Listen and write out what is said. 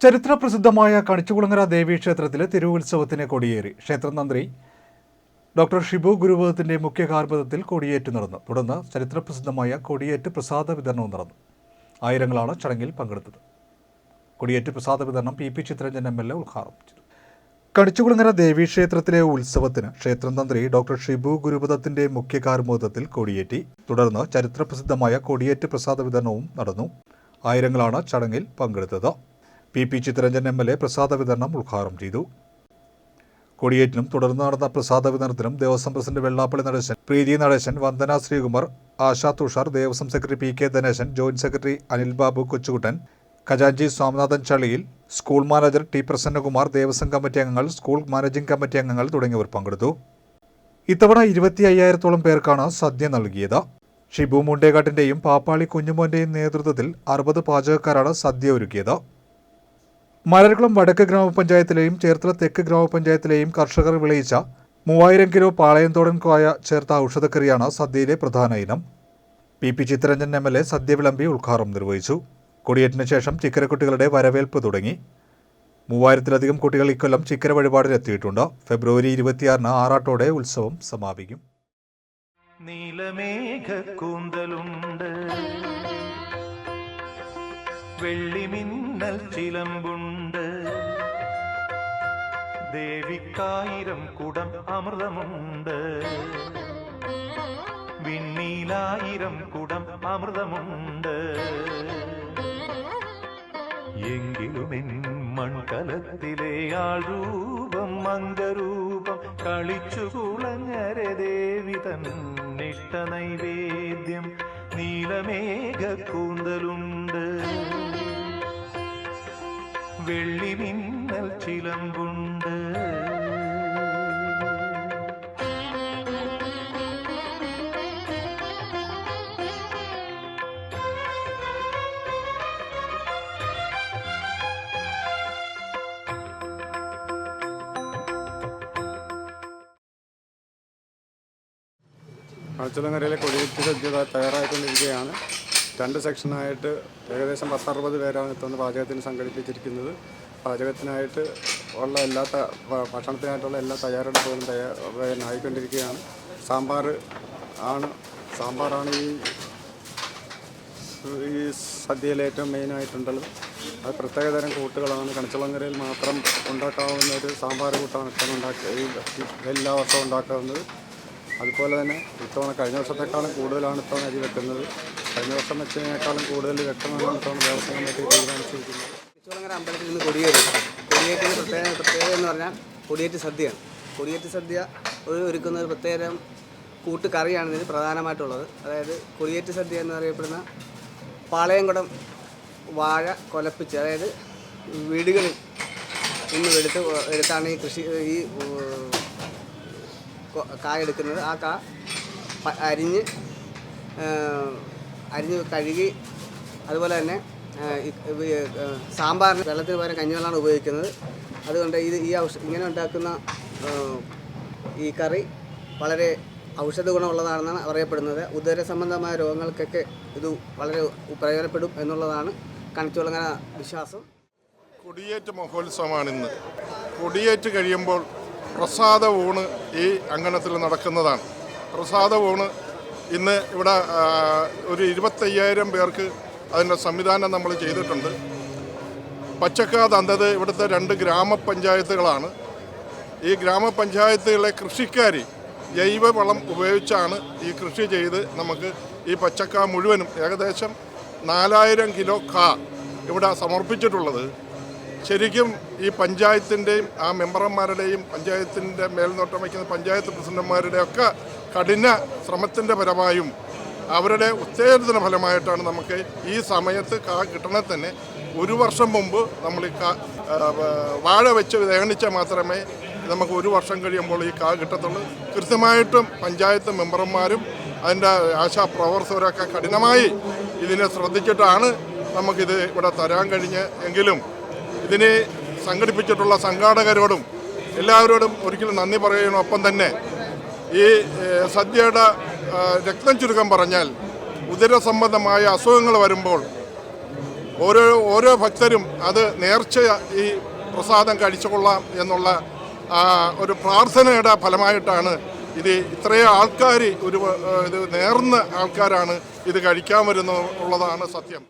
ചരിത്ര പ്രസിദ്ധമായ കണിച്ചുകുളങ്ങര ദേവീക്ഷേത്രത്തിലെ തിരുവുത്സവത്തിന് കൊടിയേറി. ക്ഷേത്രതന്ത്രി ഡോക്ടർ ഷിബു ഗുരുവധത്തിന്റെ മുഖ്യ കാർമ്മികത്തിൽ കൊടിയേറ്റ് നടന്നു. തുടർന്ന് ചരിത്രപ്രസിദ്ധമായ കൊടിയേറ്റ് പ്രസാദ വിതരണവും നടന്നു. ആയിരങ്ങളാണ് ചടങ്ങിൽ പങ്കെടുത്തത്. കൊടിയേറ്റ് പ്രസാദ വിതരണം P. P. Chittaranjan M. L. A ഉദ്ഘാടനം ചെയ്തു. കണിച്ചുകുളങ്ങര ദേവീക്ഷേത്രത്തിലെ ഉത്സവത്തിന് ക്ഷേത്രം തന്ത്രി ഡോക്ടർ ഷിബു ഗുരുപദത്തിന്റെ മുഖ്യ കാർമ്മികത്തിൽ കൊടിയേറ്റി. തുടർന്ന് ചരിത്രപ്രസിദ്ധമായ കൊടിയേറ്റ് പ്രസാദ വിതരണവും നടന്നു. ആയിരങ്ങളാണ് ചടങ്ങിൽ പങ്കെടുത്തത്. P P Chittaranjan M L A പ്രസാദ വിതരണം ഉദ്ഘാടനം ചെയ്തു. കൊടിയേറ്റിനും തുടർന്ന് നടന്ന പ്രസാദ വിതരണത്തിനും Devaswom president Vellappally Natesan Preethi Natesan Vandana Sreekumar Asha Thushar Devaswom secretary P K Dhaneshan joint secretary Anil Babu Kochukuttan ഖജാൻജി Swaminathan ചളിയിൽ school manager T Prasannakumar Devaswom committee അംഗങ്ങൾ school managing committee അംഗങ്ങൾ തുടങ്ങിയവർ പങ്കെടുത്തു. ഇത്തവണ ഇരുപത്തി അയ്യായിരത്തോളം പേർക്കാണ് സദ്യ നൽകിയത്. ഷിബു മുണ്ടേകാട്ടിന്റെയും പാപ്പാളി കുഞ്ഞുമോന്റെയും നേതൃത്വത്തിൽ അറുപത് പാചകക്കാരാണ് സദ്യ ഒരുക്കിയത്. മലർകുളം വടക്ക് ഗ്രാമപഞ്ചായത്തിലെയും ചേർത്തല തെക്ക് ഗ്രാമപഞ്ചായത്തിലെയും കർഷകർ വിളയിച്ച മൂവായിരം കിലോ പാളയംതോടൻ കോയ ചേർത്ത ഔഷധക്കറിയാണ് സദ്യയിലെ പ്രധാന ഇനം. P P Chittaranjan M L A സദ്യ വിളമ്പി ഉദ്ഘാടനം നിർവഹിച്ചു. കൊടിയേറ്റിന് ശേഷം ചിക്കരക്കുട്ടികളുടെ വരവേൽപ്പ് തുടങ്ങി. മൂവായിരത്തിലധികം കുട്ടികൾ ഇക്കൊല്ലം ചിക്കര വഴിപാടിലെത്തിയിട്ടുണ്ട്. ഫെബ്രുവരി ഇരുപത്തിയാറിന് ആറാട്ടോടെ ഉത്സവം സമാപിക്കും. നീലമേഘക്കൂന്തലുണ്ട്. വെള്ളിമിന്നൽ ചിലമ്പുണ്ട്. ദേവിക്കായിരം കുടം അമൃതമുണ്ട്. വിണ്ണീലായിരം കുടം അമൃതമുണ്ട്. എങ്കിലും എങ്കിലുമെൻ മൺകലത്തിലെ ആൾ രൂപം മംഗരൂപം കളിച്ചു കുളങ്ങര ദേവി തന്നിഷ്ട നൈവേദ്യം. നീലമേഘ കൂന്തലുണ്ട് വെള്ളിമിന്നൽ ചിലമ്പുണ്ട്. കളച്ചുളങ്ങരയിലെ കൊടിയിട്ട് സദ്യ തയ്യാറായിക്കൊണ്ടിരിക്കുകയാണ്. രണ്ട് സെക്ഷനായിട്ട് ഏകദേശം പത്തറുപത് പേരാണ് ഇത്തവണ പാചകത്തിന് സംഘടിപ്പിച്ചിരിക്കുന്നത്. പാചകത്തിനായിട്ട് ഉള്ള എല്ലാ ഭക്ഷണത്തിനായിട്ടുള്ള എല്ലാ തയ്യാറെടുപ്പുകളും തയ്യാറായിക്കൊണ്ടിരിക്കുകയാണ് സാമ്പാർ ആണ് സാമ്പാറാണ് ഈ ഈ സദ്യയിൽ ഏറ്റവും മെയിനായിട്ടുണ്ടത് അത് പ്രത്യേകതരം കൂട്ടുകളാണ്. കണിച്ചുളങ്ങരയിൽ മാത്രം ഉണ്ടാക്കാവുന്ന ഒരു സാമ്പാർ കൂട്ടാണ് ഇത്തവണ ഉണ്ടാക്കുക എല്ലാ വർഷവും ഉണ്ടാക്കാവുന്നത്. അതുപോലെ തന്നെ ഇത്തവണ കഴിഞ്ഞ വർഷത്തെക്കാളും കൂടുതലാണ് ഇത്തവണ അരി വെക്കുന്നത്. കഴിഞ്ഞ വർഷം വെച്ചതിനേക്കാളും കൂടുതൽ വെക്കണമെന്നാണ് ഇത്തവണ ദേവസ്വം കമ്മിറ്റി തീരുമാനിച്ചിരിക്കുന്നത് അമ്പലത്തിൽ നിന്ന് കൊടിയേറ്റ്. കൊടിയേറ്റിന് പ്രത്യേക പ്രത്യേകത എന്ന് പറഞ്ഞാൽ കൊടിയേറ്റ് സദ്യയാണ്. കൊടിയേറ്റ് സദ്യ ഒരു ഒരുക്കുന്ന ഒരു പ്രത്യേകം കൂട്ടുകറിയാണ് ഇതിന് പ്രധാനമായിട്ടുള്ളത്. അതായത് കൊടിയേറ്റ് സദ്യ എന്ന് അറിയപ്പെടുന്ന പാളയംകുടം വാഴ കൊലപ്പിച്ച് അതായത് വീടുകളിൽ നിന്ന് എടുത്ത് എടുത്താണ് ഈ കൃഷി ഈ കായ എടുക്കുന്നത്. ആ കാ അരിഞ്ഞ് അരിഞ്ഞ് കഴുകി അതുപോലെ തന്നെ സാമ്പാറിന് വെള്ളത്തിന് പകരം കഞ്ഞിവെള്ളമാണ് ഉപയോഗിക്കുന്നത്. അതുകൊണ്ട് ഇത് ഈ ഔഷ ഇങ്ങനെ ഉണ്ടാക്കുന്ന ഈ കറി വളരെ ഔഷധ ഗുണമുള്ളതാണെന്നാണ് പറയപ്പെടുന്നത് ഉദര സംബന്ധമായ രോഗങ്ങൾക്കൊക്കെ ഇത് വളരെ പ്രയോജനപ്പെടും എന്നുള്ളതാണ് കണിച്ചുളങ്ങന വിശ്വാസം. കൊടിയേറ്റ് മഹോത്സവമാണ് ഇന്ന് കൊടിയേറ്റ് കഴിയുമ്പോൾ പ്രസാദ ഊണ് ഈ അങ്കണത്തിൽ നടക്കുന്നതാണ്. പ്രസാദ ഊണ് ഇന്ന് ഇവിടെ ഒരു ഇരുപത്തയ്യായിരം പേർക്ക് അതിന്റെ സംവിധാനം നമ്മൾ ചെയ്തിട്ടുണ്ട്. പച്ചക്കാത് അന്തത് ഇവിടുത്തെ രണ്ട് ഗ്രാമപഞ്ചായത്തുകളാണ്. ഈ ഗ്രാമപഞ്ചായത്തുകളെ കൃഷിക്കാർ ജൈവവളം ഉപയോഗിച്ചാണ് ഈ കൃഷി ചെയ്ത് നമുക്ക് ഈ പച്ചക്ക മുഴുവനും ഏകദേശം നാലായിരം കിലോ കാ ഇവിടെ സമർപ്പിച്ചിട്ടുള്ളത്. ശരിക്കും ഈ പഞ്ചായത്തിന്റെയും ആ മെമ്പർമാരുടെയും പഞ്ചായത്തിന്റെ മേൽനോട്ടം വയ്ക്കുന്ന പഞ്ചായത്ത് പ്രസിഡന്റുമാരുടെ ഒക്കെ കഠിന ശ്രമത്തിന്റെ പരമായും അവരുടെ ഉത്തേജനത്തിന് ഫലമായിട്ടാണ് നമുക്ക് ഈ സമയത്ത് കാ കിട്ടണേ തന്നെ. ഒരു വർഷം മുമ്പ് നമ്മൾ ഈ കാ വാഴ വെച്ച് തേണിച്ചാൽ മാത്രമേ നമുക്ക് ഒരു വർഷം കഴിയുമ്പോൾ ഈ കാ കിട്ടത്തുള്ളൂ. കൃത്യമായിട്ടും പഞ്ചായത്ത് മെമ്പർമാരും അതിന്റെ ആശാ പ്രവർത്തകരൊക്കെ കഠിനമായി ഇതിനെ ശ്രദ്ധിച്ചിട്ടാണ് നമുക്കിത് ഇവിടെ തരാൻ കഴിഞ്ഞ് എങ്കിലും ഇതിനെ സംഘടിപ്പിച്ചിട്ടുള്ള സംഘാടകരോടും എല്ലാവരോടും ഒരിക്കലും നന്ദി പറയുന്നതിനൊപ്പം തന്നെ ഈ സദ്യയുടെ രക്തം ചുരുക്കം പറഞ്ഞാൽ ഉദര സംബന്ധമായ അസുഖങ്ങൾ വരുമ്പോൾ ഓരോ ഓരോ ഭക്തരും അത് നേർച്ച ഈ പ്രസാദം കഴിച്ചുകൊള്ളാം എന്നുള്ള ഒരു പ്രാർത്ഥനയുടെ ഫലമായിട്ടാണ് ഇത് ഇത്രയും ആൾക്കാർ ഒരു ഇത് നേർന്ന ആൾക്കാരാണ് ഇത് കഴിക്കാൻ വരുന്ന ഉള്ളതാണ് സത്യം.